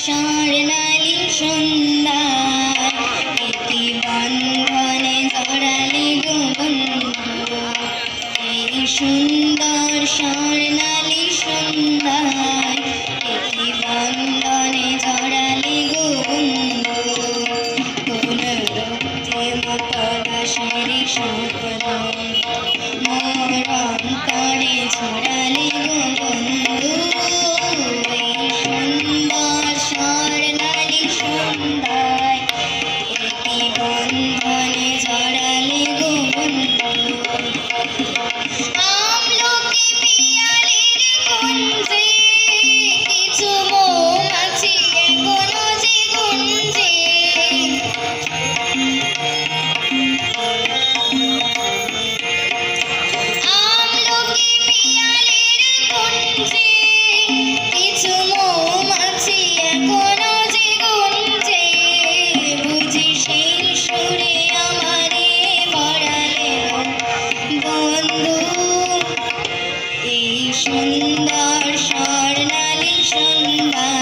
স্বর্ণালী সন্ধ্যা এটি বন্ধনে জড়ালি গোবন্ধ এই সুন্দর স্বর্ণালী সন্ধ্যায় এটি বন্ধনে জড়ালি গোবন্ধ কোন দাসের সন্ধ্যা Amen.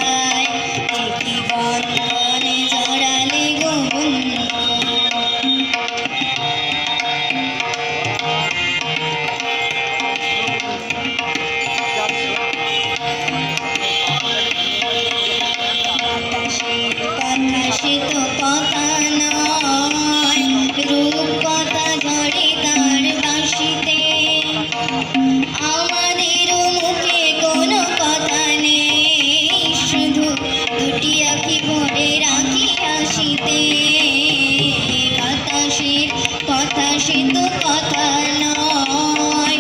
শান্তিতে বাতাসের কথা সে তো কথা নয়।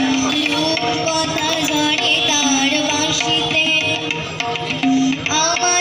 লোক তার বাসিতে আমার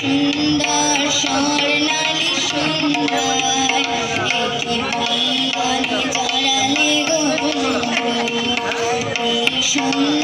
সুন্দর স্বর্ণালী সুন্দর একই বন্ধনে জড়ালে গো সুন্দর